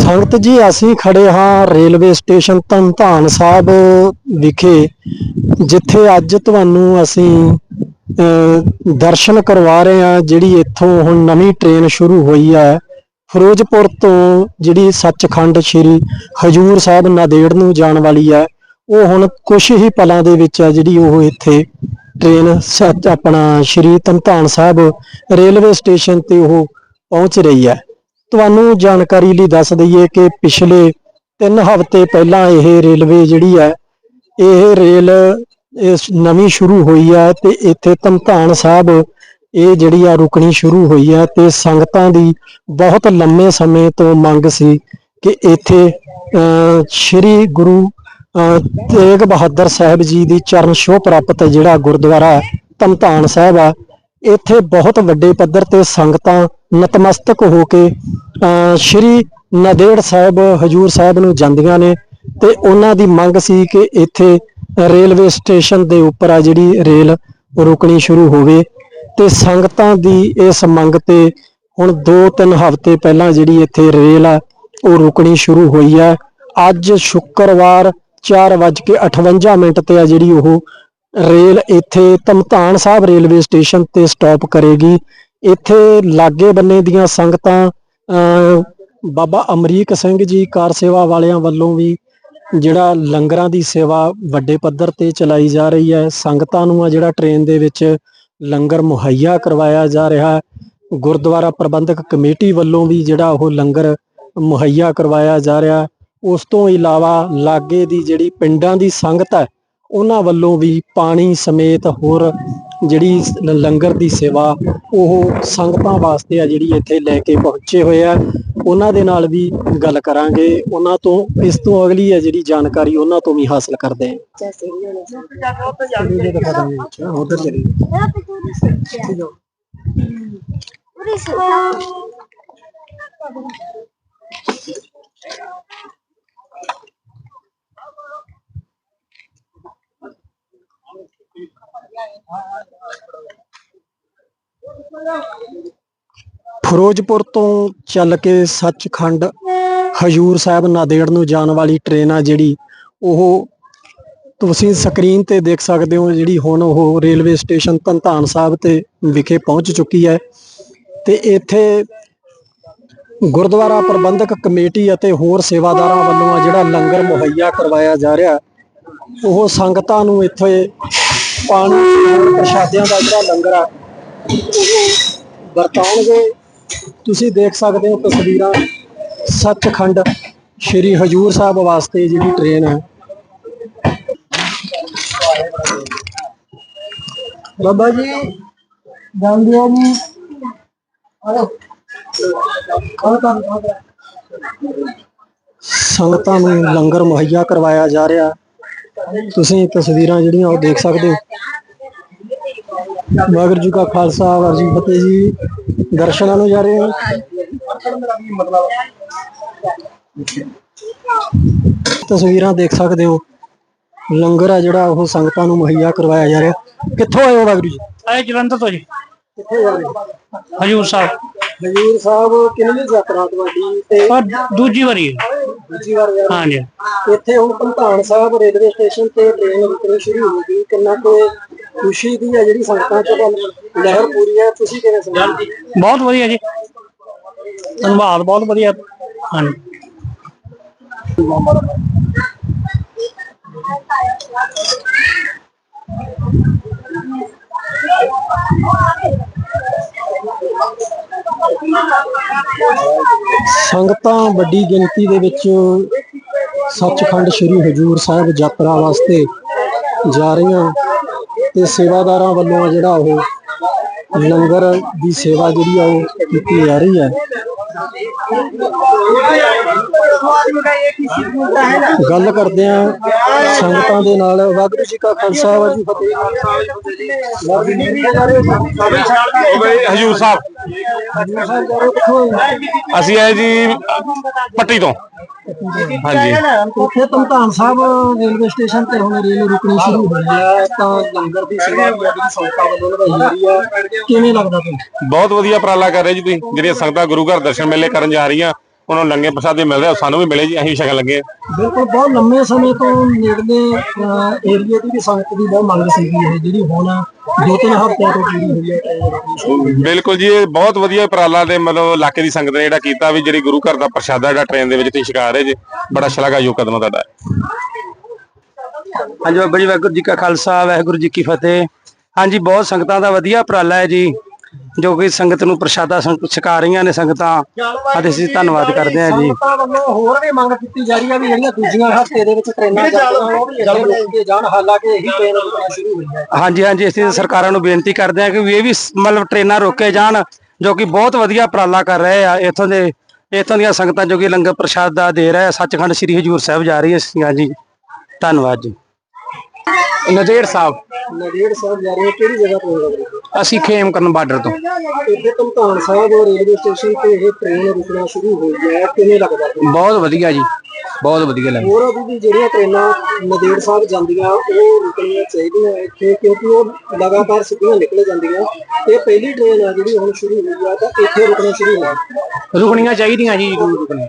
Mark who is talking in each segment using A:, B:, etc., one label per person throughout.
A: ਸੰਗਤ ਜੀ, ਅਸੀਂ ਖੜੇ ਹਾਂ ਰੇਲਵੇ ਸਟੇਸ਼ਨ ਧੰਧਾਨ ਸਾਹਿਬ ਵਿਖੇ, ਜਿੱਥੇ ਅੱਜ ਤੁਹਾਨੂੰ ਅਸੀਂ ਦਰਸ਼ਨ ਕਰਵਾ ਰਹੇ ਹਾਂ, ਜਿਹੜੀ ਇੱਥੋਂ ਹੁਣ ਨਵੀਂ ਟ੍ਰੇਨ ਸ਼ੁਰੂ ਹੋਈ ਹੈ। ਫਿਰੋਜ਼ਪੁਰ ਤੋਂ ਜਿਹੜੀ ਸੱਚਖੰਡ ਸ੍ਰੀ ਹਜੂਰ ਸਾਹਿਬ ਨਾਦੇੜ ਨੂੰ ਜਾਣ ਵਾਲੀ ਹੈ, ਉਹ ਹੁਣ ਕੁਝ ਹੀ ਪਲਾਂ ਦੇ ਵਿੱਚ ਹੈ ਜਿਹੜੀ ਉਹ ਇੱਥੇ ਟ੍ਰੇਨ ਸੱਚ ਆਪਣਾ ਸ੍ਰੀ ਧੰਧਾਨ ਸਾਹਿਬ ਰੇਲਵੇ ਸਟੇਸ਼ਨ ਤੇ ਉਹ ਪਹੁੰਚ ਰਹੀ ਹੈ। ਤੁਹਾਨੂੰ ਜਾਣਕਾਰੀ ਲਈ ਦੱਸ ਦਈਏ ਕਿ ਪਿਛਲੇ 3 ਹਫ਼ਤੇ ਪਹਿਲਾਂ ਇਹ ਰੇਲਵੇ ਜਿਹੜੀ ਹੈ ਇਹ ਰੇਲ ਇਸ ਨਵੀਂ ਸ਼ੁਰੂ ਹੋਈ ਹੈ ਤੇ ਇੱਥੇ ਧਮਤਾਨ ਸਾਹਿਬ ਇਹ ਜਿਹੜੀ ਆ ਰੁਕਣੀ ਸ਼ੁਰੂ ਹੋਈ ਹੈ ਤੇ ਸੰਗਤਾਂ ਦੀ ਬਹੁਤ ਲੰਮੇ ਸਮੇਂ ਤੋਂ ਮੰਗ ਸੀ ਕਿ ਇੱਥੇ ਅਹ, ਸ੍ਰੀ ਗੁਰੂ ਅਹ, ਤੇਗ ਬਹਾਦਰ ਸਾਹਿਬ ਜੀ ਦੀ ਚਰਨ ਛੋਹ ਪ੍ਰਾਪਤ ਜਿਹੜਾ ਗੁਰਦੁਆਰਾ ਧਮਤਾਨ ਸਾਹਿਬ ਆ ਇੱਥੇ ਬਹੁਤ ਵੱਡੇ ਪੱਧਰ ਤੇ ਸੰਗਤਾਂ ਨਤਮਸਤਕ ਹੋ ਕੇ ਅਹ, ਸ੍ਰੀ ਨਦੇੜ ਸਾਹਿਬ ਹਜੂਰ ਸਾਹਿਬ ਨੂੰ ਜਾਂਦੀਆਂ ਨੇ ਤੇ ਉਹਨਾਂ ਦੀ ਮੰਗ ਸੀ ਕਿ ਇੱਥੇ ਰੇਲਵੇ ਸਟੇਸ਼ਨ ਦੇ ਉੱਪਰ ਆ ਜਿਹੜੀ ਰੇਲ ਰੁਕਣੀ ਸ਼ੁਰੂ ਹੋਵੇ ਤੇ ਸੰਗਤਾਂ ਦੀ ਇਸ ਮੰਗ ਤੇ ਹੁਣ 2-3 ਹਫ਼ਤੇ ਪਹਿਲਾਂ ਜਿਹੜੀ ਇੱਥੇ ਰੇਲ ਆ ਉਹ ਰੁਕਣੀ ਸ਼ੁਰੂ ਹੋਈ ਹੈ ਅੱਜ ਸ਼ੁੱਕਰਵਾਰ 4:58 ਮਿੰਟ ਤੇ ਆ ਜਿਹੜੀ ਉਹ ਰੇਲ ਇੱਥੇ ਧਮਧਾਨ ਸਾਹਿਬ ਰੇਲਵੇ ਸਟੇਸ਼ਨ ਤੇ ਸਟਾਪ ਕਰੇਗੀ। ਇੱਥੇ ਲਾਗੇ ਬੰਨੇ ਦੀਆਂ ਸੰਗਤਾਂ ਅਹ, ਬਾਬਾ ਅਮਰੀਕ ਸਿੰਘ ਜੀ ਕਾਰ ਸੇਵਾ ਵਾਲਿਆਂ ਵੱਲੋਂ ਵੀ ਜਿਹੜਾ ਲੰਗਰਾਂ ਦੀ ਸੇਵਾ ਵੱਡੇ ਪੱਧਰ ਤੇ ਚਲਾਈ ਜਾ ਰਹੀ ਹੈ। ਸੰਗਤਾਂ ਨੂੰ ਆ ਜਿਹੜਾ ਟ੍ਰੇਨ ਦੇ ਵਿੱਚ ਲੰਗਰ ਮੁਹੱਈਆ ਕਰਵਾਇਆ ਜਾ ਰਿਹਾ ਹੈ। ਗੁਰਦੁਆਰਾ ਪ੍ਰਬੰਧਕ ਕਮੇਟੀ ਵੱਲੋਂ ਵੀ ਜਿਹੜਾ ਉਹ ਲੰਗਰ ਮੁਹੱਈਆ ਕਰਵਾਇਆ ਜਾ ਰਿਹਾ ਉਸ ਤੋਂ ਇਲਾਵਾ ਲਾਗੇ ਦੀ ਜਿਹੜੀ ਪਿੰਡਾਂ ਦੀ ਸੰਗਤ ਹੈ ਉਹਨਾਂ ਵੱਲੋਂ ਵੀ ਪਾਣੀ ਸਮੇਤ ਹੋਰ ਜਿਹੜੀ ਲੰਗਰ ਦੀ ਸੇਵਾ ਉਹ ਸੰਗਤਾਂ ਵਾਸਤੇ ਆ ਜਿਹੜੀ ਇੱਥੇ ਲੈ ਕੇ ਪਹੁੰਚੇ ਹੋਏ ਆ। ਉਹਨਾਂ ਦੇ ਨਾਲ ਵੀ ਗੱਲ ਕਰਾਂਗੇ। ਉਹਨਾਂ ਤੋਂ, ਇਸ ਤੋਂ ਅਗਲੀ ਹੈ ਜਿਹੜੀ ਜਾਣਕਾਰੀ ਉਹਨਾਂ ਤੋਂ ਵੀ ਹਾਸਲ ਕਰਦੇ ਹਾਂ। ਉਧਰ ਚਲੀ। ਫਿਰੋਜ਼ਪੁਰ ਤੋਂ ਚੱਲ ਕੇ ਸੱਚਖੰਡ ਹਜੂਰ ਸਾਹਿਬ ਨਾਂਦੇੜ ਨੂੰ ਜਾਣ ਵਾਲੀ ਟ੍ਰੇਨ ਆ ਜਿਹੜੀ, ਉਹ ਤੁਸੀਂ ਸਕਰੀਨ ਤੇ ਦੇਖ ਸਕਦੇ ਹੋ ਜਿਹੜੀ ਹੁਣ ਉਹ ਰੇਲਵੇ ਸਟੇਸ਼ਨ ਧੰਤਾਨ ਸਾਹਿਬ ਤੇ ਵਿਖੇ ਪਹੁੰਚ ਚੁੱਕੀ ਹੈ ਤੇ ਇੱਥੇ ਗੁਰਦੁਆਰਾ ਪ੍ਰਬੰਧਕ ਕਮੇਟੀ ਅਤੇ ਹੋਰ ਸੇਵਾਦਾਰਾਂ ਵੱਲੋਂ ਆ ਜਿਹੜਾ ਲੰਗਰ ਮੁਹੱਈਆ ਕਰਵਾਇਆ ਜਾ ਰਿਹਾ, ਉਹ ਸੰਗਤਾਂ ਨੂੰ ਇੱਥੇ ਪਾਣੀ ਤੇ ਪ੍ਰਸ਼ਾਦਿਆਂ ਦਾ ਜਿਹੜਾ ਲੰਗਰ ਆ, ਵਰਤਾਉਣਗੇ। ਤੁਸੀਂ ਦੇਖ ਸਕਦੇ ਹੋ ਤਸਵੀਰਾਂ। ਸੱਚਖੰਡ ਸ੍ਰੀ ਹਜੂਰ ਸਾਹਿਬ ਵਾਸਤੇ ਜਿਹੜੀ ਟ੍ਰੇਨ ਹੈ ਬਾਬਾ ਜੀ ਜਾਂਦੇ ਜੀ। ਆਲੋ ਸੰਗਤਾਂ ਨੂੰ ਲੰਗਰ ਮੁਹੱਈਆ ਕਰਵਾਇਆ ਜਾ ਰਿਹਾ। ਤੁਸੀਂ ਤਸਵੀਰਾਂ ਜਿਹੜੀਆਂ ਉਹ ਦੇਖ ਸਕਦੇ ਹੋ। ਵਾਹਿਗੁਰੂ ਜੀ ਕਾ ਖਾਲਸਾ, ਵਾਹਿਗੁਰੂ ਜੀ ਫਤਿਹ ਜੀ। ਦਰਸ਼ਨਾਂ ਨੂੰ ਜਾ ਰਹੇ ਹਾਂ। ਤਸਵੀਰਾਂ ਦੇਖ ਸਕਦੇ ਹੋ। ਲੰਗਰ ਆ ਜਿਹੜਾ ਉਹ ਸੰਗਤਾਂ ਨੂੰ ਮੁਹੱਈਆ ਕਰਵਾਇਆ ਜਾ ਰਿਹਾ। ਕਿੱਥੋਂ ਆਏ ਹੋ ਵਾਹਿਗੁਰੂ ਜੀ?
B: ਆਏ ਜਲੰਧਰ ਤੋਂ ਜੀ।
A: ਕਿੱਥੇ ਜਾ ਰਹੇ ਹੋ
B: ਹਜੂਰ ਸਾਹਿਬ।
A: ਹਜੂਰ ਸਾਹਿਬ ਕਿੰਨੀ ਯਾਤਰਾ ਤੁਹਾਡੀ ਤੇ
B: ਪਰ ਦੂਜੀ ਵਾਰੀ ਹੈ।
A: ਦੂਜੀ ਵਾਰ ਜਾ ਰਹੇ
B: ਹਾਂਜੀ।
A: ਇੱਥੇ ਹੁਣ ਧੰਤਾਨ ਸਾਹਿਬ ਰੇਲਵੇ ਸਟੇਸ਼ਨ ਤੇ ਟ੍ਰੇਨ ਰੁਕਣੀ ਸ਼ੁਰੂ ਹੋ ਗਈ। ਕਿੰਨਾ ਕੁ ਖੁਸ਼ੀ ਦੀ ਹੈ ਜਿਹੜੀ ਸੰਗਤਾਂ ਚ ਤੁਹਾਨੂੰ ਲਹਿਰ ਪੂਰੀ ਹੈ ਤੁਸੀਂ ਕਿਵੇਂ ਸਮਝਦੇ ਹੋ?
B: ਬਹੁਤ ਵਧੀਆ ਜੀ। ਧੰਨਵਾਦ ਬਹੁਤ ਵਧੀਆ। ਹਾਂਜੀ।
A: ਸੰਗਤਾਂ ਵੱਡੀ ਗਿਣਤੀ ਦੇ ਵਿੱਚ ਸੱਚਖੰਡ ਸ੍ਰੀ ਹਜੂਰ ਸਾਹਿਬ ਯਾਤਰਾ ਵਾਸਤੇ ਜਾ ਰਹੀਆਂ ਤੇ ਸੇਵਾਦਾਰਾਂ ਵੱਲੋਂ ਜਿਹੜਾ ਉਹ ਲੰਗਰ ਦੀ ਸੇਵਾ ਜਿਹੜੀ ਆ ਉਹ ਕੀਤੀ ਜਾ ਰਹੀ ਹੈ। ਗੱਲ ਕਰਦੇ ਆ ਸੰਗਤਾਂ ਦੇ ਨਾਲ। ਵਾਹਿਗੁਰੂ ਜੀ ਕਾ ਖਾਲਸਾ ਵਾਹਿਗੁਰੂ ਜੀ ਕੀ ਫਤਿਹ।
C: ਹਜੂਰ ਸਾਹਿਬ? ਅਸੀਂ ਆਏ ਜੀ ਪੱਟੀ ਤੋਂ। ਹਾਂਜੀ।
A: ਉੱਥੇ ਧਮਧਾਨ ਸਾਹਿਬ ਰੇਲਵੇ ਸਟੇਸ਼ਨ ਤੇ ਹੁਣ ਰੇਲ ਰੁਕਣੀ ਸ਼ੁਰੂ ਹੋਈ ਹੈ ਤਾਂ ਲੰਗਰ ਦੀ ਸੇਵਾ ਵੀ ਆ ਜਿਹੜੀ ਸੰਗਤਾਂ ਵੱਲੋਂ ਨਿਭਾਈ ਜਾ ਰਹੀ ਹੈ ਕਿਵੇਂ ਲੱਗਦਾ ਤੁਹਾਨੂੰ?
C: ਬਹੁਤ ਵਧੀਆ ਉਪਰਾਲਾ ਕਰ ਰਹੇ ਜੀ ਤੁਸੀਂ। ਜਿਹੜੀਆਂ ਸੰਗਤਾਂ ਗੁਰੂ ਘਰ ਦਰਸ਼ਨ ਮੇਲੇ ਕਰਨ ਜਾ ਰਹੀਆਂ ਉਹਨਾਂ ਨੂੰ ਲੰਗੇ ਪ੍ਰਸ਼ਾਦੇ ਮਿਲ ਰਿਹਾ ਸਾਨੂੰ ਵੀ ਮਿਲੇ ਜੀ ਅਸੀਂ ਛਕਣ ਲੱਗੇ
A: ਬਿਲਕੁਲ ਬਹੁਤ ਲੰਮੇ ਸਮੇਂ ਤੋਂ ਨੇੜਲੇ ਏਰੀਏ ਦੀ ਵੀ ਸੰਗਤ ਦੀ ਬਹੁਤ ਮੰਗ ਸੀਗੀ ਇਹ ਜਿਹੜੀ ਹੁਣ ਦੋ ਤਿੰਨ ਹਫ਼ਤਿਆਂ ਤੋਂ ਪੂਰੀ ਹੋਈ ਹੈ।
C: ਬਿਲਕੁਲ ਜੀ ਇਹ ਬਹੁਤ ਵਧੀਆ ਉਪਰਾਲਾ ਦੇ ਮਤਲਬ ਇਲਾਕੇ ਦੀ ਸੰਗਤ ਨੇ ਜਿਹੜਾ ਕੀਤਾ ਵੀ ਜਿਹੜੀ ਗੁਰੂ ਘਰ ਦਾ ਪ੍ਰਸ਼ਾਦਾ ਜਿਹੜਾ ਟ੍ਰੇਨ ਦੇ ਵਿੱਚ ਤੁਸੀਂ ਛਕਾ ਰਹੇ ਜੀ ਬੜਾ ਸ਼ਲਾਘਾਯੋਗ ਕਦਮ ਤੁਹਾਡਾ।
B: ਹਾਂਜੀ ਬਾਬਾ ਜੀ ਵਾਹਿਗੁਰੂ ਜੀ ਕਾ ਖਾਲਸਾ ਵਾਹਿਗੁਰੂ ਜੀ ਕੀ ਫਤਿਹ। ਹਾਂਜੀ ਬਹੁਤ ਸੰਗਤਾਂ ਦਾ ਵਧੀਆ ਉਪਰਾਲਾ ਹੈ ਜੀ। ਜੋ ਕਿ ਸੰਗਤ ਨੂੰ ਪ੍ਰਸ਼ਾਦਾ ਛਕਾ ਰਹੀਆਂ ਨੇ ਸੰਗਤਾਂ। ਅਤੇ ਅਸੀਂ ਧੰਨਵਾਦ ਕਰਦੇ ਹਾਂ ਜੀ।
A: ਸੰਗਤਾਂ ਵੱਲੋਂ ਹੋਰ ਵੀ ਮੰਗ ਕੀਤੀ ਜਾ ਰਹੀ ਹੈ ਵੀ ਜਿਹੜੀਆਂ ਦੂਜੀਆਂ ਹਫ਼ਤੇ ਦੇ ਵਿੱਚ ਟ੍ਰੇਨਾਂ ਕੇ ਜਾਣ। ਹਾਲਾਂਕਿ ਇਹੀ ਟ੍ਰੇਨ ਸ਼ੁਰੂ ਹੋਈ ਹੈ।
B: ਹਾਂਜੀ ਹਾਂਜੀ ਅਸੀਂ ਸਰਕਾਰਾਂ ਨੂੰ ਬੇਨਤੀ ਕਰਦੇ ਹਾਂ ਕਿ ਵੀ ਇਹ ਵੀ ਮਤਲਬ ਟ੍ਰੇਨਾਂ ਰੋਕੇ ਜਾਣ ਜੋ ਕਿ ਬਹੁਤ ਵਧੀਆ ਉਪਰਾਲਾ ਕਰ ਰਹੇ ਆ ਇੱਥੋਂ ਦੇ ਇੱਥੋਂ ਦੀਆਂ ਸੰਗਤਾਂ ਜੋ ਕਿ ਲੰਗਰ ਪ੍ਰਸ਼ਾਦ ਦਾ ਦੇ ਰਹੇ ਆ। ਸੱਚਖੰਡ ਸ੍ਰੀ ਹਜੂਰ ਸਾਹਿਬ ਜਾ ਰਹੀ ਹੈ ਜੀ ਧੰਨਵਾਦ ਜੀ। ਨਜ਼ੀਰ ਸਾਹਿਬ।
A: ਨਦੇੜ ਸਾਹਿਬ ਜਾ ਰਹੇ ਹੋ, ਕਿਹੜੀ ਜਗ੍ਹਾ ਤੋਂ ਹੋ ਰਹੇ ਹੋ?
B: ਅਸੀਂ ਖੇਮ ਕਰਨ ਬਾਰਡਰ ਤੋਂ।
A: ਇੱਥੇ ਧਮਤਾਨ ਸਾਹਿਬ ਰੇਲਵੇ ਸਟੇਸ਼ਨ ਤੇ ਇਹ ਟ੍ਰੇਨ ਰੁਕਣਾ ਸ਼ੁਰੂ ਹੋ ਗਿਆ ਹੈ। ਕਿਵੇਂ ਲੱਗਦਾ?
B: ਬਹੁਤ ਵਧੀਆ ਜੀ ਬਹੁਤ ਵਧੀਆ ਲੱਗਾ
A: ਹੋਰ ਵੀ ਜਿਹੜੀਆਂ ਟ੍ਰੇਨਾਂ ਨਦੇੜ ਸਾਹਿਬ ਜਾਂਦੀਆਂ ਉਹ ਰੁਕਣੀਆਂ ਚਾਹੀਦੀਆਂ ਇੱਥੇ ਕਿਉਂਕਿ ਉਹ ਲਗਾਤਾਰ ਸਿੱਧੀਆਂ ਨਿਕਲ ਜਾਂਦੀਆਂ। ਇਹ ਪਹਿਲੀ ਟ੍ਰੇਨ ਆ ਜਿਹੜੀ ਹੁਣ ਸ਼ੁਰੂ ਹੋਈ ਆ ਤਾਂ ਇੱਥੇ ਰੁਕਣਾ ਸ਼ੁਰੂ ਹੋਇਆ
B: ਰੁਕਣੀਆਂ ਚਾਹੀਦੀਆਂ ਜੀ ਜ਼ਰੂਰ ਰੁਕਣੀਆਂ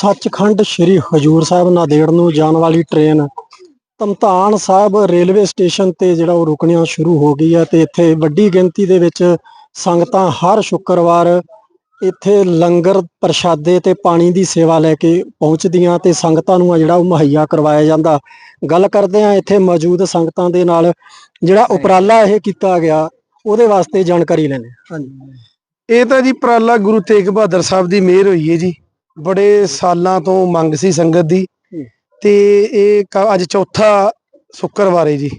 A: ਸੱਚਖੰਡ ਸ੍ਰੀ ਹਜੂਰ ਸਾਹਿਬ ਨਾਂਦੇੜ ਨੂੰ ਜਾਣ ਵਾਲੀ train. Dhamtan Sahib railway station ਤੇ ਜਿਹੜਾ ਉਹ ਰੁਕਣੀਆਂ ਸ਼ੁਰੂ ਹੋ ਗਈ ਹੈ ਤੇ ਇੱਥੇ ਵੱਡੀ ਗਿਣਤੀ ਦੇ ਵਿੱਚ ਸੰਗਤਾਂ ਹਰ ਸ਼ੁੱਕਰਵਾਰ ਇੱਥੇ ਲੰਗਰ ਪ੍ਰਸ਼ਾਦੇ ਤੇ ਪਾਣੀ ਦੀ ਸੇਵਾ ਲੈ ਕੇ ਪਹੁੰਚਦੀਆਂ ਤੇ ਸੰਗਤਾਂ ਨੂੰ ਆ ਜਿਹੜਾ ਉਹ ਮੁਹੱਈਆ ਕਰਵਾਇਆ ਜਾਂਦਾ। ਗੱਲ ਕਰਦੇ ਆ ਇੱਥੇ ਮੌਜੂਦ ਸੰਗਤਾਂ ਦੇ ਨਾਲ ਜਿਹੜਾ ਉਪਰਾਲਾ ਇਹ ਕੀਤਾ ਗਿਆ, ਉਹਦੇ ਵਾਸਤੇ ਜਾਣਕਾਰੀ ਲੈਣੇ ਹਾਂਜੀ।
D: ਇਹ ਤਾਂ ਜੀ ਉਪਰਾਲਾ ਗੁਰੂ ਤੇਗ ਬਹਾਦਰ ਸਾਹਿਬ ਦੀ ਮਿਹਰ ਹੋਈ ਹੈ ਜੀ। ਬੜੇ ਸਾਲਾਂ ਤੋਂ ਮੰਗ ਸੀ ਸੰਗਤ ਦੀ। ਤੇ ਇਹ ਕ- ਅੱਜ ਚੌਥਾ ਸ਼ੁੱਕਰਵਾਰ ਹੈ ਜੀ।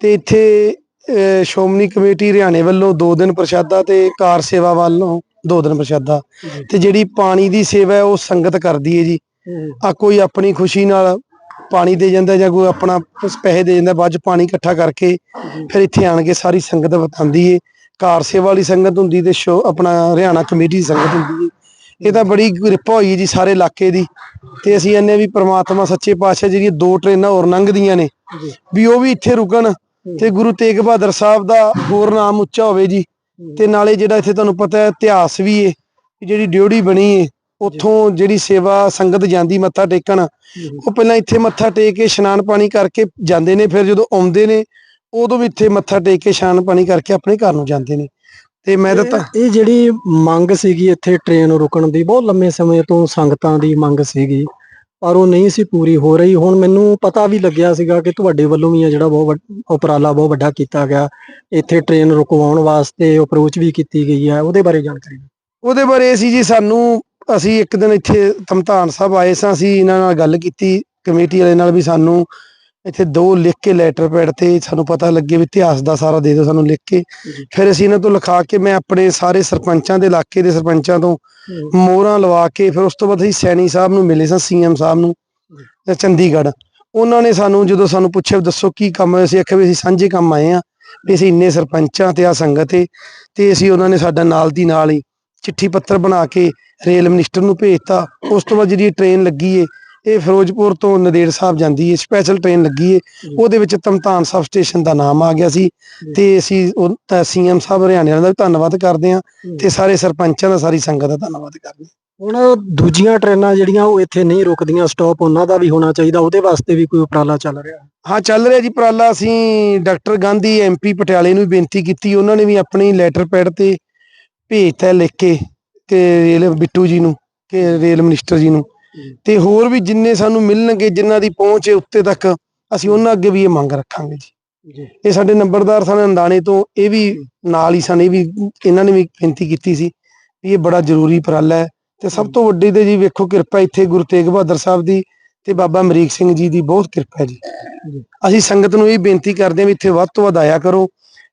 D: ਤੇ ਇੱਥੇ ਅਹ, ਸ਼੍ਰੋਮਣੀ ਕਮੇਟੀ ਹਰਿਆਣੇ ਵੱਲੋਂ ਦੋ ਦਿਨ ਪ੍ਰਸ਼ਾਦਾ ਤੇ ਕਾਰ ਸੇਵਾ ਵੱਲੋਂ ਦੋ ਦਿਨ ਪ੍ਰਸ਼ਾਦਾ।
A: ਜੀ।
D: ਤੇ ਜਿਹੜੀ ਪਾਣੀ ਦੀ ਸੇਵਾ ਹੈ ਉਹ ਸੰਗਤ ਕਰਦੀ ਹੈ ਜੀ। ਆ ਕੋਈ ਆਪਣੀ ਖੁਸ਼ੀ ਨਾਲ ਪਾਣੀ ਦੇ ਜਾਂਦਾ ਜਾਂ ਕੋਈ ਆਪਣਾ ਕੁਛ ਪੈਸੇ ਦੇ ਜਾਂਦਾ ਬਾਅਦ ਚ ਪਾਣੀ ਇਕੱਠਾ ਕਰਕੇ ਫਿਰ ਇੱਥੇ ਆਣ ਕੇ ਸਾਰੀ ਸੰਗਤ ਵਤਾਉਂਦੀ ਏ। ਕਾਰ ਸੇਵਾ ਵਾਲੀ ਸੰਗਤ ਹੁੰਦੀ ਤੇ ਸ਼ੋ ਆਪਣਾ ਹਰਿਆਣਾ ਕਮੇਟੀ ਦੀ ਸੰਗਤ ਹੁੰਦੀ ਏ। ਇਹ ਤਾਂ ਬੜੀ ਕਿਰਪਾ ਹੋਈ ਜੀ ਸਾਰੇ ਇਲਾਕੇ ਦੀ। ਤੇ ਅਸੀਂ ਇਹਨੇ ਵੀ ਪ੍ਰਮਾਤਮਾ ਸੱਚੇ ਪਾਤਸ਼ਾਹ ਜਿਹੜੀਆਂ ਦੋ ਟ੍ਰੇਨਾਂ ਹੋਰ ਲੰਘਦੀਆਂ ਨੇ। ਵੀ ਉਹ ਵੀ ਇੱਥੇ ਰੁਕਣ ਤੇ ਗੁਰੂ ਤੇਗ ਬਹਾਦਰ ਸਾਹਿਬ ਦਾ ਹੋਰ ਨਾਮ ਉੱਚਾ ਹੋਵੇ ਜੀ। ਤੇ ਨਾਲੇ ਜਿਹੜਾ ਇੱਥੇ ਤੁਹਾਨੂੰ ਪਤਾ ਹੈ ਇਤਿਹਾਸ ਵੀ ਏ ਜਿਹੜੀ ਡਿਉੜੀ ਬਣੀ ਏ ਉੱਥੋਂ ਜਿਹੜੀ ਸੇਵਾ ਸੰਗਤ ਜਾਂਦੀ ਮੱਥਾ ਟੇਕਣ ਉਹ ਪਹਿਲਾਂ ਇੱਥੇ ਮੱਥਾ ਟੇਕ ਕੇ ਇਸ਼ਨਾਨ ਪਾਣੀ ਕਰਕੇ ਜਾਂਦੇ ਨੇ ਫਿਰ ਜਦੋਂ ਆਉਂਦੇ ਨੇ ਉਦੋਂ ਵੀ ਇੱਥੇ ਮੱਥਾ ਟੇਕ ਕੇ ਇਸ਼ਨਾਨ ਪਾਣੀ ਕਰਕੇ ਆਪਣੇ ਘਰ ਨੂੰ ਜਾਂਦੇ ਨੇ। ਤੇ ਮੈਂ ਤਾਂ ਤਾਂ
A: ਇਹ ਜਿਹੜੀ ਮੰਗ ਸੀਗੀ ਇੱਥੇ ਟ੍ਰੇਨ ਰੁਕਣ ਦੀ ਬਹੁਤ ਲੰਮੇ ਸਮੇਂ ਤੋਂ ਸੰਗਤਾਂ ਦੀ ਮੰਗ ਸੀਗੀ ਪਰ ਉਹ ਨਹੀਂ ਸੀ ਪੂਰੀ ਹੋ ਰਹੀ। ਹੁਣ ਮੈਨੂੰ ਪਤਾ ਵੀ ਲੱਗਿਆ ਸੀਗਾ ਕਿ ਤੁਹਾਡੇ ਵੱਲੋਂ ਵੀ ਆ ਜਿਹੜਾ ਬਹੁਤ ਉਪਰਾਲਾ ਬਹੁਤ ਵੱਡਾ ਕੀਤਾ ਗਿਆ। ਇੱਥੇ ਟ੍ਰੇਨ ਰੁਕਵਾਉਣ ਵਾਸਤੇ ਅਪਰੋਚ ਵੀ ਕੀਤੀ ਗਈ ਹੈ। ਉਹਦੇ ਬਾਰੇ ਜਾਣਕਾਰੀ।
D: ਉਹਦੇ ਬਾਰੇ ਸੀ ਜੀ ਸਾਨੂੰ ਅਸੀਂ ਇੱਕ ਦਿਨ ਇੱਥੇ ਤਮਤਾਨ ਸਾਹਿਬ ਆਏ ਸਾਂ ਅਸੀਂ ਇਹਨਾਂ ਨਾਲ ਗੱਲ ਕੀਤੀ ਕਮੇਟੀ ਵਾਲੇ ਨਾਲ ਵੀ ਸਾਨੂੰ ਇੱਥੇ ਦੋ ਲਿਖ ਕੇ ਲੈਟਰ ਪੈਡ ਤੇ ਸਾਨੂੰ ਪਤਾ ਲੱਗੇ ਵੀ ਇਤਿਹਾਸ ਦਾ ਸਾਰਾ ਦੇ ਦਿਓ ਸਾਨੂੰ ਲਿਖ ਕੇ। ਫਿਰ ਅਸੀਂ ਇਹਨਾਂ ਤੋਂ ਲਿਖਾ ਕੇ ਮੈਂ ਆਪਣੇ ਸਾਰੇ ਸਰਪੰਚਾਂ ਦੇ ਇਲਾਕੇ ਦੇ ਸਰਪੰਚਾਂ ਤੋਂ ਮੋਹਰਾਂ ਲਵਾ ਕੇ ਫਿਰ ਉਸ ਤੋਂ ਬਾਅਦ ਅਸੀਂ ਸੈਣੀ ਸਾਹਿਬ ਨੂੰ ਮਿਲੇ ਸਾਂ ਸੀਐਮ ਸਾਹਿਬ ਨੂੰ ਤੇ ਚੰਡੀਗੜ੍ਹ। ਉਹਨਾਂ ਨੇ ਸਾਨੂੰ ਜਦੋਂ ਸਾਨੂੰ ਪੁੱਛਿਆ ਦੱਸੋ ਕੀ ਕੰਮ ਹੈ ਅਸੀਂ ਆਖਿਆ ਵੀ ਅਸੀਂ ਸਾਂਝੇ ਕੰਮ ਆਏ ਆ ਵੀ ਅਸੀਂ ਇੰਨੇ ਸਰਪੰਚਾਂ ਤੇ ਆ ਸੰਗਤ ਏ ਤੇ ਅਸੀਂ ਉਹਨਾਂ ਨੇ ਸਾਡਾ ਨਾਲ ਦੀ ਨਾਲ ਹੀ ਚਿੱਠੀ ਪੱਤਰ ਬਣਾ ਕੇ ਰੇਲ ਮਿਨਿਸਟਰ ਨੂੰ ਭੇਜਤਾ। ਉਸ ਤੋਂ ਬਾਅਦ ਜਿਹੜੀ ਟ੍ਰੇਨ ਲੱਗੀ ਏ ਇਹ ਫਿਰੋਜ਼ਪੁਰ ਤੋਂ ਨਦੇੜ ਸਾਹਿਬ ਜਾਂਦੀ ਏ ਸਪੈਸ਼ਲ ਟ੍ਰੇਨ ਲੱਗੀ ਏ ਉਹਦੇ ਵਿੱਚ ਤਮਤਾਨ ਸਬ ਸਟੇਸ਼ਨ ਦਾ ਨਾਮ ਆ ਗਿਆ ਸੀ। ਤੇ ਅਸੀਂ ਉਹ ਸੀਐਮ ਸਾਹਿਬ ਹਰਿਆਣੇ ਵਾਲਿਆਂ ਦਾ ਵੀ ਧੰਨਵਾਦ ਕਰਦੇ ਹਾਂ। ਤੇ ਸਾਰੇ ਸਰਪੰਚਾਂ ਦਾ ਸਾਰੀ ਸੰਗਤ ਦਾ ਧੰਨਵਾਦ ਕਰਦੇ ਹਾਂ।
A: ਹੁਣ ਦੂਜੀਆਂ ਟ੍ਰੇਨਾਂ ਜਿਹੜੀਆਂ ਉਹ ਇੱਥੇ ਨਹੀਂ ਰੁਕਦੀਆਂ। ਸਟਾਪ ਉਹਨਾਂ ਦਾ ਵੀ ਹੋਣਾ ਚਾਹੀਦਾ। ਉਹਦੇ ਵਾਸਤੇ ਵੀ ਕੋਈ ਉਪਰਾਲਾ ਚੱਲ ਰਿਹਾ?
D: ਹਾਂ ਚੱਲ ਰਿਹਾ ਜੀ ਉਪਰਾਲਾ। ਅਸੀਂ ਡਾਕਟਰ ਗਾਂਧੀ ਐਮਪੀ ਪਟਿਆਲੇ ਨੂੰ ਵੀ ਬੇਨਤੀ ਕੀਤੀ। ਉਹਨਾਂ ਨੇ ਵੀ ਆਪਣੀ ਲੈਟਰ ਪੈਡ ਤੇ ਭੇਜਤਾ ਲਿਖ ਕੇ ਕਿ ਰੇਲ ਬਿੱਟੂ ਜੀ ਨੂੰ ਕਿ ਰੇਲ ਮਿਨਿਸਟਰ ਜੀ ਨੂੰ। ਤੇ ਹੋਰ ਵੀ ਜਿੰਨੇ ਸਾਨੂੰ ਮਿਲਣਗੇ ਜਿਨ੍ਹਾਂ ਦੀ ਪਹੁੰਚ ਹੈ ਉੱਤੇ ਤੱਕ ਅਸੀਂ ਉਹਨਾਂ ਅੱਗੇ ਵੀ ਇਹ ਮੰਗ ਰੱਖਾਂਗੇ ਜੀ। ਇਹ ਸਾਡੇ ਨੰਬਰਦਾਰ ਸਨ ਅੰਦਾਣੇ ਤੋਂ ਇਹ ਵੀ ਨਾਲ ਹੀ ਸਨ ਇਹ ਵੀ ਇਹਨਾਂ ਨੇ ਵੀ ਬੇਨਤੀ ਕੀਤੀ ਸੀ ਵੀ ਇਹ ਬੜਾ ਜ਼ਰੂਰੀ ਉਪਰਾਲਾ ਹੈ। ਤੇ ਸਭ ਤੋਂ ਵੱਡੀ ਤੇ ਜੀ ਵੇਖੋ ਕਿਰਪਾ ਇੱਥੇ ਗੁਰੂ ਤੇਗ ਬਹਾਦਰ ਸਾਹਿਬ ਦੀ ਤੇ ਬਾਬਾ ਅਮਰੀਕ ਸਿੰਘ ਜੀ ਦੀ ਬਹੁਤ ਕਿਰਪਾ ਜੀ। ਅਸੀਂ ਸੰਗਤ ਨੂੰ ਇਹ ਬੇਨਤੀ ਕਰਦੇ ਹਾਂ ਵੀ ਇੱਥੇ ਵੱਧ ਤੋਂ ਵੱਧ ਆਇਆ ਕਰੋ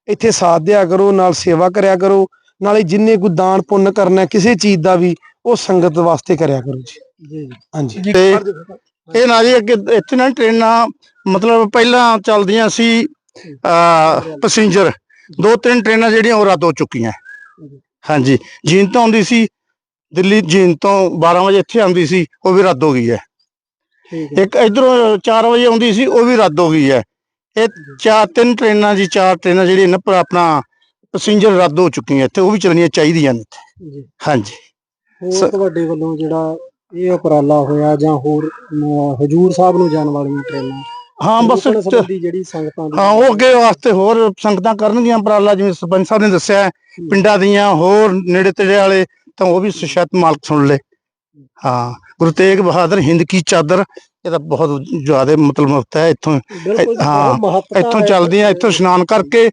D: ਇੱਥੇ ਸਾਥ ਦਿਆ ਕਰੋ ਨਾਲ ਸੇਵਾ ਕਰਿਆ ਕਰੋ ਨਾਲੇ ਜਿੰਨੇ ਕੋਈ ਦਾਨ ਪੁੰਨ ਕਰਨਾ ਕਿਸੇ ਚੀਜ਼ ਦਾ ਵੀ ਉਹ ਸੰਗਤ ਵਾਸਤੇ ਕਰਿਆ ਕਰੋ ਜੀ।
A: ਜੀ
D: ਹਾਂਜੀ।
E: ਤੇ ਇਹ ਨਾ ਜੀ ਅੱਗੇ ਇੱਥੇ ਨਾ ਟ੍ਰੇਨਾਂ ਮਤਲਬ ਪਹਿਲਾਂ ਚੱਲਦੀਆਂ ਸੀ ਪੈਸੇਂਜਰ। ਦੋ ਤਿੰਨ ਟ੍ਰੇਨਾਂ ਜਿਹੜੀਆਂ ਉਹ ਰੱਦ ਹੋ ਚੁੱਕੀਆਂ। ਹਾਂਜੀ। ਜੀਨ ਤੋਂ ਆਉਂਦੀ ਸੀ ਦਿੱਲੀ ਜੀਨ ਤੋਂ 12 ਵਜੇ ਇੱਥੇ ਆਉਂਦੀ ਸੀ ਉਹ ਵੀ ਰੱਦ ਹੋ ਗਈ ਹੈ। ਇੱਕ ਇਧਰੋਂ 4 ਵਜੇ ਆਉਂਦੀ ਸੀ ਉਹ ਵੀ ਰੱਦ ਹੋ ਗਈ ਹੈ। ਇਹ ਚਾਰ ਤਿੰਨ ਟ੍ਰੇਨਾਂ ਜੀ ਚਾਰ ਟ੍ਰੇਨਾਂ ਜਿਹੜੀਆਂ ਨੇ ਆਪਣਾ ਪੈਸੇਂਜਰ ਰੱਦ ਹੋ ਚੁੱਕੀਆਂ ਇੱਥੇ ਉਹ ਵੀ ਚੱਲਣੀਆਂ ਚਾਹੀਦੀਆਂ ਨੇ ਹਾਂਜੀ।
A: ਹੋਰ ਤੁਹਾਡੇ ਵੱਲੋਂ ਜਿਹੜਾ ਇਹ ਉਪਰਾਲਾ ਹੋਇਆ ਜਾਂ ਹੋਰ ਅਮ, ਹਜੂਰ ਸਾਹਿਬ ਨੂੰ ਜਾਣ ਵਾਲੀਆਂ ਟ੍ਰੇਨਾਂ?
E: ਹਾਂ ਬਸ
A: ਰੋਕਣ
E: ਚ-
A: ਸੰਬੰਧੀ ਜਿਹੜੀ ਸੰਗਤਾਂ ਦੀ
E: ਹਾਂ ਉਹ ਅੱਗੇ ਵਾਸਤੇ ਹੋਰ ਸੰਗਤਾਂ ਕਰਨਗੀਆਂ ਉਪਰਾਲਾ ਜਿਵੇਂ ਸਰਪੰਚ ਸਾਹਿਬ ਨੇ ਦੱਸਿਆ ਹੈ, ਪਿੰਡਾਂ ਦੀਆਂ ਹੋਰ ਨੇੜੇ ਤੇੜੇ ਵਾਲੇ ਤਾਂ ਉਹ ਵੀ ਸ਼ਾਇਦ ਮਾਲਕ ਸੁਣ ਲੈ ਹਾਂ ਗੁਰੂ ਤੇਗ ਬਹਾਦਰ ਹਿੰਦ ਕੀ ਚਾਦਰ ਇਹਦਾ ਬਹੁਤ ਜ਼ਿਆਦਾ ਮਤਲਬ ਮਹੱਤਵ ਹੈ ਇੱਥੋਂ
A: ਬਿਲਕੁਲ
E: ਹਾਂ,
A: ਮਹੱਤਤਾ
E: ਇੱਥੋਂ
A: ਹੈ
E: ਚੱਲਦੀਆਂ ਇੱਥੋਂ ਇਸ਼ਨਾਨ ਕਰਕੇ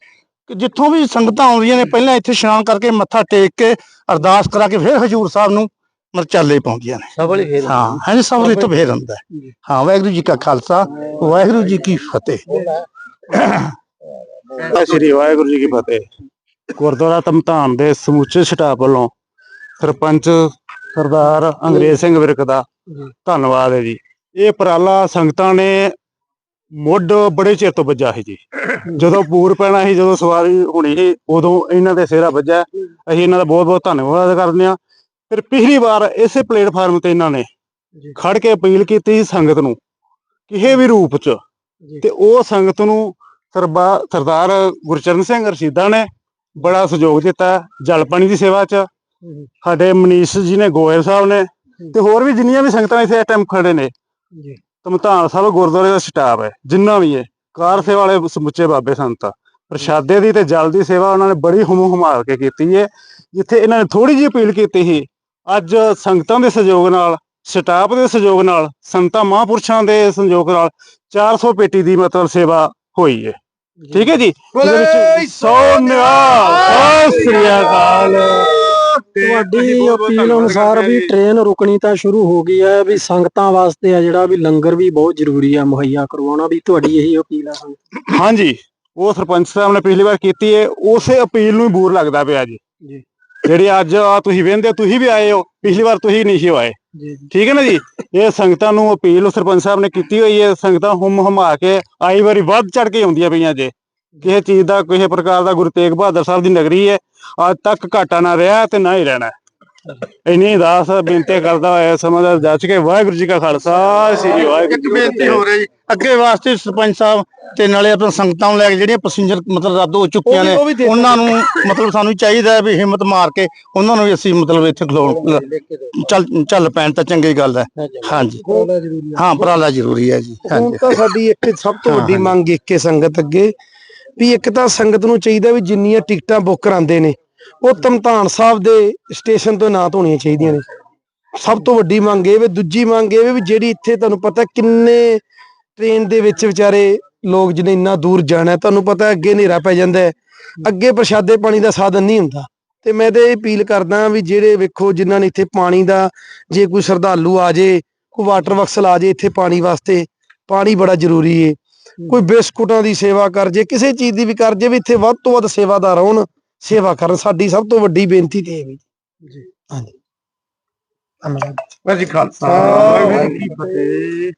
E: ਜਿੱਥੋਂ ਵੀ ਸੰਗਤਾਂ ਆਉਂਦੀਆਂ ਨੇ ਪਹਿਲਾਂ ਇੱਥੇ ਇਸ਼ਨਾਨ ਕਰਕੇ ਮੱਥਾ ਟੇਕ ਕੇ ਅਰਦਾਸ ਕਰਾ ਕੇ ਫਿਰ ਹਜੂਰ ਸਾਹਿਬ ਨੂੰ ਮਰਚਾਲੇ ਪਾਉਂਦੀਆਂ ਨੇ।
A: ਸਭਲੇ ਫੇਰ
E: ਹਾਂ ਹਾਂਜੀ ਸਭ ਲਈ ਤੋਂ ਫੇਰ ਹੁੰਦਾ ਹੈ। ਹਾਂ ਵਾਹਿਗੁਰੂ ਜੀ ਕਾ ਖਾਲਸਾ ਵਾਹਿਗੁਰੂ ਜੀ ਕੀ ਫਤਿਹ।
F: ਸ੍ਰੀ ਵਾਹਿਗੁਰੂ ਜੀ ਕੀ ਫਤਿਹ। ਗੁਰਦੁਆਰਾ ਤਮਤਾਨ ਦੇ ਸਮੁੱਚੇ ਸਟਾਫ ਵੱਲੋਂ ਸਰਪੰਚ ਸਰਦਾਰ ਅੰਗਰੇਜ਼ ਸਿੰਘ ਵਿਰਕ ਦਾ। ਧੰਨਵਾਦ ਹੈ ਜੀ। ਇਹ ਉਪਰਾਲਾ ਸੰਗਤਾਂ ਨੇ ਮੁੱਢ ਬੜੇ ਚਿਰ ਤੋਂ ਵੱਜਾ ਸੀ ਜੀ। ਜਦੋਂ ਪੂਰ ਪੈਣਾ ਸੀ ਜਦੋਂ ਸਵਾਰੀ ਹੋਣੀ ਸੀ ਉਦੋਂ ਇਹਨਾਂ ਦੇ ਸਿਹਰਾ ਵੱਜਾ ਅਸੀਂ ਇਹਨਾਂ ਦਾ ਬਹੁਤ ਬਹੁਤ ਧੰਨਵਾਦ ਕਰਦੇ ਹਾਂ। ਫਿਰ ਪਿਛਲੀ ਵਾਰ ਇਸੇ ਪਲੇਟਫਾਰਮ ਤੇ ਇਹਨਾਂ ਨੇ। ਖੜ ਕੇ ਅਪੀਲ ਕੀਤੀ ਸੀ ਸੰਗਤ ਨੂੰ ਕਿਸੇ ਵੀ ਰੂਪ ਚ। ਤੇ ਉਹ ਸੰਗਤ ਨੂੰ ਸਰਬਾ ਸਰਦਾਰ ਗੁਰਚਰਨ ਸਿੰਘ ਰਸ਼ੀਦਾ ਨੇ ਬੜਾ ਸਹਿਯੋਗ ਦਿੱਤਾ ਜਲ ਪਾਣੀ ਦੀ ਸੇਵਾ 'ਚ। ਸਾਡੇ ਮਨੀਸ਼ ਜੀ ਨੇ ਗੋਇਲ ਸਾਹਿਬ ਨੇ ਤੇ ਹੋਰ ਵੀ ਜਿੰਨੀਆਂ ਵੀ ਸੰਗਤਾਂ ਇੱਥੇ ਇਸ ਟਾਈਮ ਖੜੇ ਨੇ।
A: ਜੀ।
F: ਤਮਤਾਨ ਸਾਹਿਬ ਗੁਰਦੁਆਰੇ ਦਾ ਸਟਾਫ ਹੈ ਜਿੰਨਾ ਵੀ ਹੈ। ਕਾਰ ਸੇਵਾ ਵਾਲੇ ਸਮੁੱਚੇ ਬਾਬੇ ਸੰਤ ਪ੍ਰਸ਼ਾਦੇ ਦੀ ਤੇ ਜਲ ਦੀ ਸੇਵਾ ਉਹਨਾਂ ਨੇ ਬੜੀ ਹੁਮ ਹੁਮਾਰ ਕੇ ਕੀਤੀ ਹੈ। ਜਿੱਥੇ ਇਹਨਾਂ ਨੇ ਥੋੜੀ ਜਿਹੀ ਅਪੀਲ ਕੀਤੀ ਸੀ ਅੱਜ ਸੰਗਤਾਂ ਦੇ ਸਹਿਯੋਗ ਨਾਲ ਸਟਾਫ ਦੇ ਸਹਿਯੋਗ ਨਾਲ ਸੰਤਾਂ ਮਹਾਂਪੁਰਸ਼ਾਂ ਦੇ ਸਹਿਯੋਗ ਨਾਲ 400 ਪੇਟੀ ਦੀ ਮਤਲਬ ਸੇਵਾ ਹੋਈ ਹੈ। ਠੀਕ ਹੈ ਜੀ? ਇਹਦੇ ਵਿੱਚ ਸੌ ਨਿਹਾਲ ਸਤਿ ਸ੍ਰੀ ਅਕਾਲ।
A: ਤੁਹਾਡੀ ਅਪੀਲ ਅਨੁਸਾਰ ਵੀ ਟ੍ਰੇਨ ਰੁਕਣੀ ਤਾਂ ਸ਼ੁਰੂ ਹੋ ਗਈ ਹੈ ਵੀ ਸੰਗਤਾਂ ਵਾਸਤੇ ਆ ਜਿਹੜਾ ਵੀ ਲੰਗਰ ਵੀ ਬਹੁਤ ਜ਼ਰੂਰੀ ਆ ਮੁਹੱਈਆ ਕਰਵਾਉਣਾ ਵੀ ਤੁਹਾਡੀ ਇਹੀ ਅਪੀਲ ਆ
F: ਹਾਂਜੀ। ਉਹ ਸਰਪੰਚ ਸਾਹਿਬ ਨੇ ਪਿਛਲੀ ਵਾਰ ਕੀਤੀ ਹੈ ਉਸੇ ਅਪੀਲ ਨੂੰ ਹੀ ਬੂਰ ਲੱਗਦਾ ਪਿਆ ਜੀ।
A: ਜੀ।
F: ਜਿਹੜੀ ਅੱਜ ਆ ਤੁਸੀਂ ਵੇਂਦੇ ਤੁਸੀਂ ਵੀ ਆਏ ਹੋ। ਪਿਛਲੀ ਵਾਰ ਤੁਸੀਂ ਨਹੀਂ ਸੀ ਆਏ। ਠੀਕ ਹੈ ਨਾ ਜੀ? ਇਹ ਸੰਗਤਾਂ ਨੂੰ ਅਪੀਲ ਸਰਪੰਚ ਸਾਹਿਬ ਨੇ ਕੀਤੀ ਹੋਈ ਹੈ। ਸੰਗਤਾਂ ਹੁਮ ਹਮਾ ਕੇ ਆਈ ਵਾਰੀ ਵੱਧ ਚੜ ਕੇ ਆਉਂਦੀਆਂ ਪਈਆਂ ਜੇ। ਕਿਸੇ ਚੀਜ਼ ਦਾ ਕਿਸੇ ਪ੍ਰਕਾਰ ਦਾ ਗੁਰੂ ਤੇਗ ਬਹਾਦਰ ਸਾਹਿਬ ਦੀ ਨਗਰੀ ਹੈ। ਅੱਜ ਤੱਕ ਘਾਟਾ ਨਾ ਰਿਹਾ ਤੇ ਨਾ ਹੀ ਰਹਿਣਾ। ਇੰਨੀ ਦਾਸ ਬੇਨਤੀ ਕਰਦਾ ਹੋਇਆ ਸਮਾਂ ਦਾ ਜੱਜ ਕੇ ਵਾਹਿਗੁਰੂ ਜੀ ਕਾ ਖਾਲਸਾ ਸ੍ਰੀ ਵਾਹਿਗੁਰੂ
E: ਇੱਕ ਬੇਨਤੀ। ਹੋ ਰਹੀ ਜੀ ਅੱਗੇ ਵਾਸਤੇ ਸਰਪੰਚ ਸਾਹਿਬ ਤੇ ਨਾਲੇ ਆਪਣਾ ਸੰਗਤਾਂ ਨੂੰ ਲੈ ਕੇ ਜਿਹੜੀਆਂ ਪੈਸੇਂਜਰ ਮਤਲਬ ਰੱਦ ਹੋ ਚੁੱਕੀਆਂ ਨੇ ਉਹਨਾਂ ਨੂੰ ਮਤਲਬ ਸਾਨੂੰ ਚਾਹੀਦਾ ਵੀ ਹਿੰਮਤ ਮਾਰ ਕੇ ਉਹਨਾਂ ਨੂੰ ਵੀ ਅਸੀਂ ਮਤਲਬ ਇੱਥੇ ਖਲੋਣ ਚੱਲ ਚੱਲ ਪੈਣ ਤਾਂ ਚੰਗੀ ਗੱਲ ਹੈ। ਹਾਂਜੀ। ਹਾਂ। ਉਪਰਾਲਾ ਜ਼ਰੂਰੀ ਹੈ ਜੀ। ਹਾਂਜੀ
D: ਤਾਂ ਸਾਡੀ ਇੱਕ ਸਭ ਤੋਂ ਵੱਡੀ। ਮੰਗ ਇੱਕ ਸੰਗਤ ਅੱਗੇ ਵੀ ਇੱਕ ਤਾਂ ਸੰਗਤ ਨੂੰ ਚਾਹੀਦਾ ਵੀ ਜਿੰਨੀਆਂ ਟਿਕਟਾਂ ਬੁੱਕ ਕਰਾਉਂਦੇ ਨੇ ਉਹ ਤਮਤਾਨ ਸਾਹਿਬ ਦੇ ਸਟੇਸ਼ਨ ਤੋਂ ਨਾ ਧੋਣੀਆਂ ਚਾਹੀਦੀਆਂ ਨੇ। ਸਭ ਤੋਂ ਵੱਡੀ ਮੰਗ ਇਹ ਵੀ, ਦੂਜੀ ਮੰਗ ਇਹ ਵੀ ਜਿਹੜੀ ਇੱਥੇ ਤੁਹਾਨੂੰ ਪਤਾ ਕਿੰਨੇ ਟ੍ਰੇਨ ਦੇ ਵਿੱਚ ਵਿਚਾਰੇ ਲੋਕ ਜਿਹਨੇ ਇੰਨਾ ਦੂਰ ਜਾਣਾ ਤੁਹਾਨੂੰ ਪਤਾ ਅੱਗੇ ਹਨੇਰਾ ਪੈ ਜਾਂਦਾ ਅੱਗੇ ਪ੍ਰਸ਼ਾਦੇ ਪਾਣੀ ਦਾ ਸਾਧਨ ਨਹੀਂ ਹੁੰਦਾ। ਤੇ ਮੈਂ ਤੇ ਇਹ ਅਪੀਲ ਕਰਦਾ ਵੀ ਜਿਹੜੇ ਵੇਖੋ ਜਿਨ੍ਹਾਂ ਨੇ ਇੱਥੇ ਪਾਣੀ ਦਾ, ਜੇ ਕੋਈ ਸ਼ਰਧਾਲੂ ਆ ਜੇ, ਕੋਈ ਵਾਟਰ ਵਕਸਲ ਆ ਜੇ ਇੱਥੇ ਪਾਣੀ ਵਾਸਤੇ, ਪਾਣੀ ਬੜਾ ਜ਼ਰੂਰੀ ਏ। ਕੋਈ ਬਿਸਕੁਟਾਂ ਦੀ ਸੇਵਾ ਕਰ ਜੇ, ਕਿਸੇ ਚੀਜ਼ ਦੀ ਵੀ ਕਰ ਜੇ ਵੀ ਇੱਥੇ ਵੱਧ ਤੋਂ ਵੱਧ ਸੇਵਾਦਾਰ ਆਉਣ ਸੇਵਾ ਕਰਨ। ਸਾਡੀ ਸਭ ਤੋਂ ਵੱਡੀ ਬੇਨਤੀ ਤੇ ਇਹ ਵੀ।
A: ਜੀ।
D: ਹਾਂਜੀ।
E: ਵਾਹਿਗੁਰੂ ਜੀ ਖਾਲਸਾ।
D: ਵਾਹਿਗੁਰੂ
E: ਜੀ ਕੀ ਫਤਿਹ।